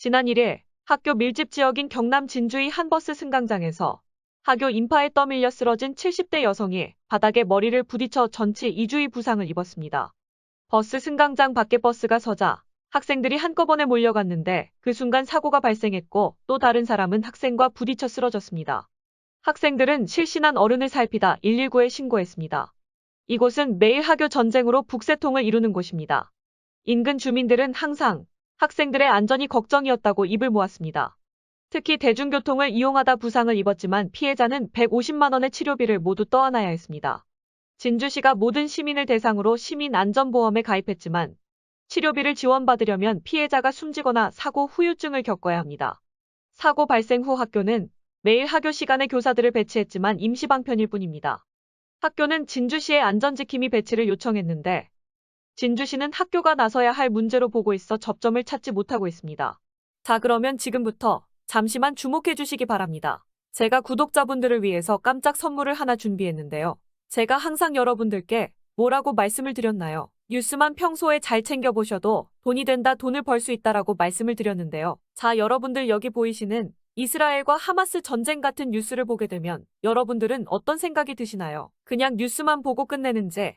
지난 1일 학교 밀집 지역인 경남 진주의 한 버스 승강장에서 학교 인파에 떠밀려 쓰러진 70대 여성이 바닥에 머리를 부딪혀 전치 2주의 부상을 입었습니다. 버스 승강장 밖에 버스가 서자 학생들이 한꺼번에 몰려갔는데 그 순간 사고가 발생했고 또 다른 사람은 학생과 부딪혀 쓰러졌습니다. 학생들은 실신한 어른을 살피다 119에 신고했습니다. 이곳은 매일 학교 전쟁으로 북새통을 이루는 곳입니다. 인근 주민들은 항상 학생들의 안전이 걱정이었다고 입을 모았습니다. 특히 대중교통을 이용하다 부상을 입었지만 피해자는 150만 원의 치료비를 모두 떠안아야 했습니다. 진주시가 모든 시민을 대상으로 시민 안전보험에 가입했지만 치료비를 지원받으려면 피해자가 숨지거나 사고 후유증을 겪어야 합니다. 사고 발생 후 학교는 매일 학교 시간에 교사들을 배치했지만 임시방편일 뿐입니다. 학교는 진주시의 안전지킴이 배치를 요청했는데 진주시는 학교가 나서야 할 문제로 보고 있어 접점을 찾지 못하고 있습니다. 자, 그러면 지금부터 잠시만 주목해 주시기 바랍니다. 제가 구독자분들을 위해서 깜짝 선물을 하나 준비했는데요. 제가 항상 여러분들께 뭐라고 말씀을 드렸나요? 뉴스만 평소에 잘 챙겨보셔도 돈이 된다, 돈을 벌 수 있다라고 말씀을 드렸는데요. 자, 여러분들 여기 보이시는 이스라엘과 하마스 전쟁 같은 뉴스를 보게 되면 여러분들은 어떤 생각이 드시나요? 그냥 뉴스만 보고 끝내는지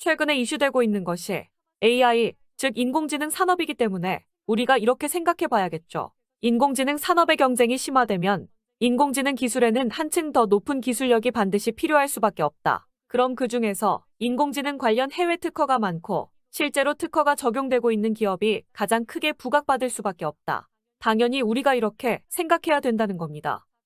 최근에 이슈되고 있는 것이 AI 즉 인공지능 산업이기 때문에 우리가 이렇게 생각해 봐야겠죠. 인공지능 산업의 경쟁이 심화되면 인공지능 기술에는 한층 더 높은 기술력이 반드시 필요할 수밖에 없다. 그럼 그 중에서 인공지능 관련 해외 특허가 많고 실제로 특허가 적용되고 있는 기업이 가장 크게 부각받을 수밖에 없다. 당연히 우리가 이렇게 생각해야 된다는 겁니다.